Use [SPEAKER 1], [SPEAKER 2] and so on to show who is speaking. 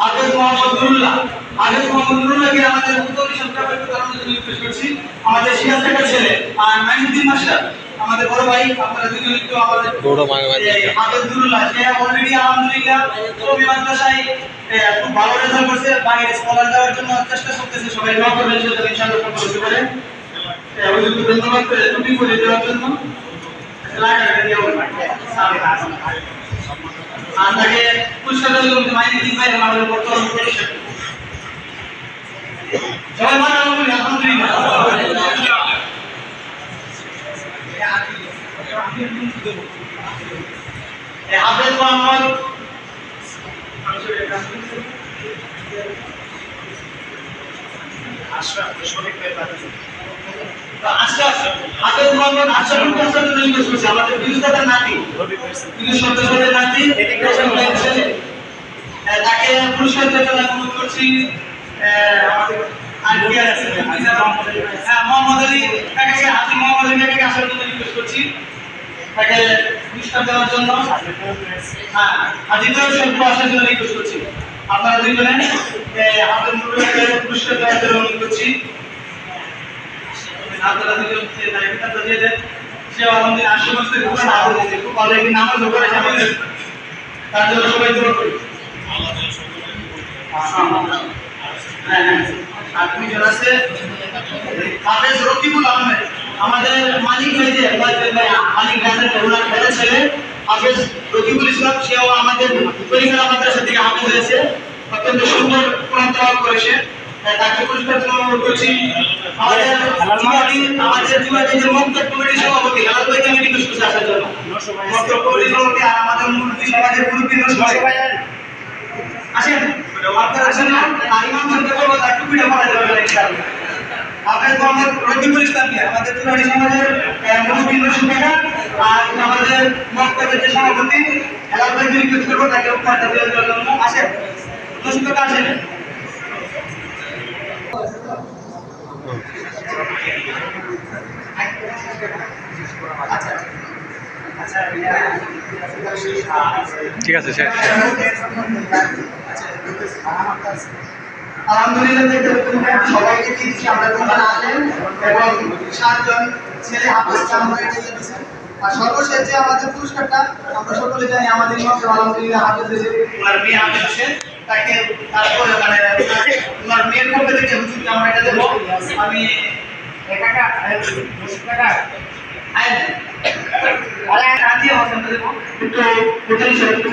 [SPEAKER 1] হাফেজ মোহাম্মদ নুরুল্লাহ। হাফেজ মোহাম্মদ নুরুল্লাহকে আমাদের উত্তর রিকোয়েস্ট করছি? আমাদের সিরাজ ছেলে আর মাইনুদ্দিন মাস্টার। আমাদের বড় ভাই আপনারা দুজন একটু আমাদের হাফেজ নুরুল্লাহ সে অলরেডি আলহামদুলিল্লাহ কবি মাদ্রাসায় এ, খুব ভালো রেজাল্ট করছে। বাইরে স্কলার দেওয়ার জন্য চেষ্টা করতেছে সবাই। দোয়া করবেন ইনশাআল্লাহ সফল হতে পারে। হুজুরকে ধন্যবাদ করে টুপি করে দেওয়ার জন্য। দিয়ে আর তাকে পুরস্কার মাইনে আমাদের বর্তমান পরিষদ। সবাই আলহামদুলিল্লাহ। হাফেজ মোহাম্মদ। আশরাফ হাফেজ মোহাম্মদ আশরাফুল হাসান আমাদের বিরুদ্ধতার নাতি। কিন্তু নাতি এডুকেশন ছেলে তাকে পুরস্কার জন্য অনুরোধ করছি। আমাদের মোহাম্মদ আলী তাকে হাতি মোহাম্মদ আলী তাকে আসার জন্য রিকোয়েস্ট করছি। তাকে পুরস্কার দেওয়ার জন্য হ্যাঁ হাজিদের সভ্য আসার জন্য রিকোয়েস্ট করছি। আপনারা দুইজনে আহ, হাতের মুঠোকে পুরস্কার দেওয়ার জন্য অনুরোধ করছি। আপনারা দুজন দায়িত্বটা দিয়ে দেন সে আমাদের আশেপাশে খুব ভালো খুব ভালো নামাজ আমাদের হ্যাঁ হ্যাঁ। আমাদের মালিক ভাই মালিক গাছের ওনার বড় ছেলে, হাফেজ রকিবুল আমাদের পরিবার মাদ্রাসা থেকে হাফেজ হয়েছে। অত্যন্ত সুন্দর কোরআন করেছে। তাকে পুরস্কার অনুরোধ করছি। আমাদের আমাদের জীবানী যে মক্তব কমিটির সভাপতি হেলাল ভাইকে আমি রিকোয়েস্ট করছি আসার জন্য? মক্তব কমিটির তাকে আসেন।
[SPEAKER 2] ঠিক আছে শেষ।
[SPEAKER 1] আলহামদুলিল্লাহ দেখতে সবাইকে দিচ্ছি আমরা দোকানে আসেন এবং সাতজন ছেলে হাফেজ আমরা এটা আর সর্বশেষ যে আমাদের পুরস্কারটা আমরা সকলে জানি আমাদের ইমাম আলহামদুলিল্লাহ হাফেজ হয়েছে ওনার মেয়ে হাফেজ আছে। তাকে তারপরে মানে ওনার মেয়ের পক্ষ থেকে হুজুরকে আমরা এটা দেবো। আমি আরে আদি అవసరం দেবো একটু হোটেল হিসেবে একটু